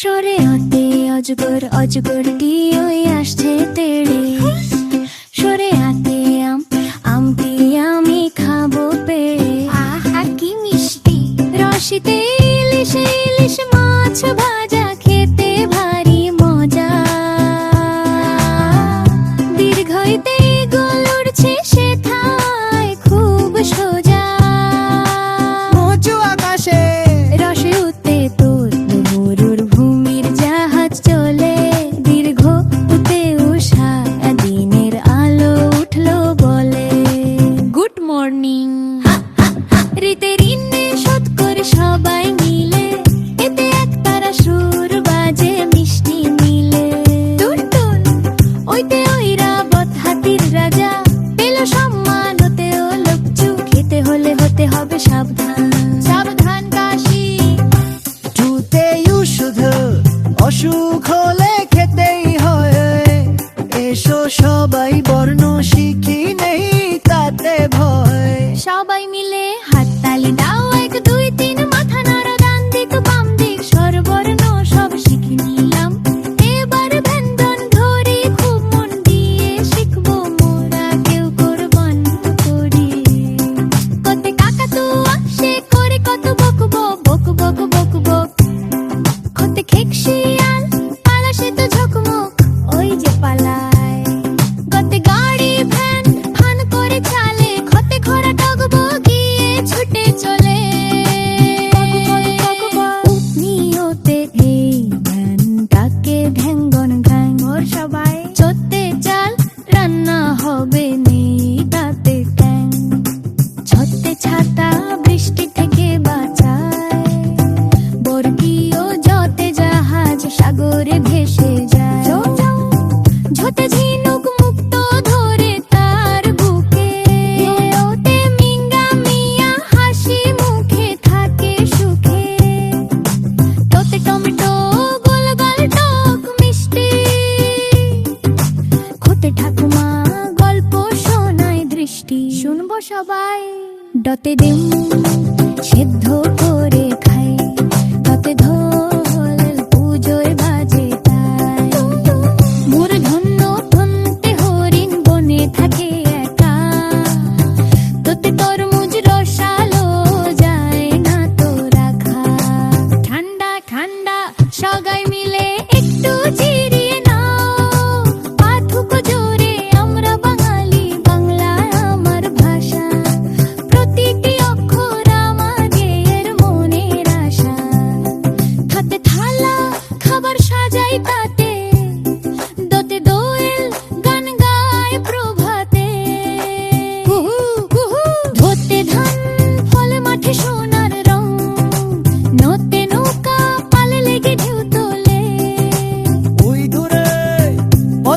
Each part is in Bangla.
সরে অতে অজগর কি ওই আসছে তেড়ে। সরে আতে আম আমটি আমি খাব পেড়ে। আহা কি মিষ্টি। রসিতে ইলিশ ইলিশ মাছ হবে সাবধান। সাবধান কাশি। টুতে ওষুধ অসুখ হলে খেতেই হয়। এসো সবাই সবাই। ডতে ডিম সেদ্ধ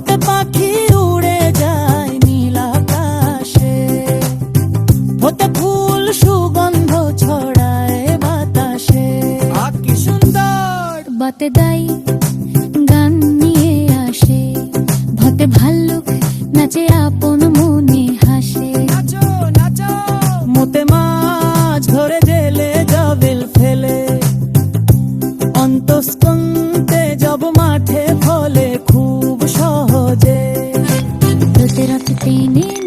পাখি উড়ে যায় আকাশে। ফুল সুগন্ধ ছড়ায় বাতাসে। কি সুন্দর। গান নিয়ে আসে ভতে ভাল্লুক নাচে 比你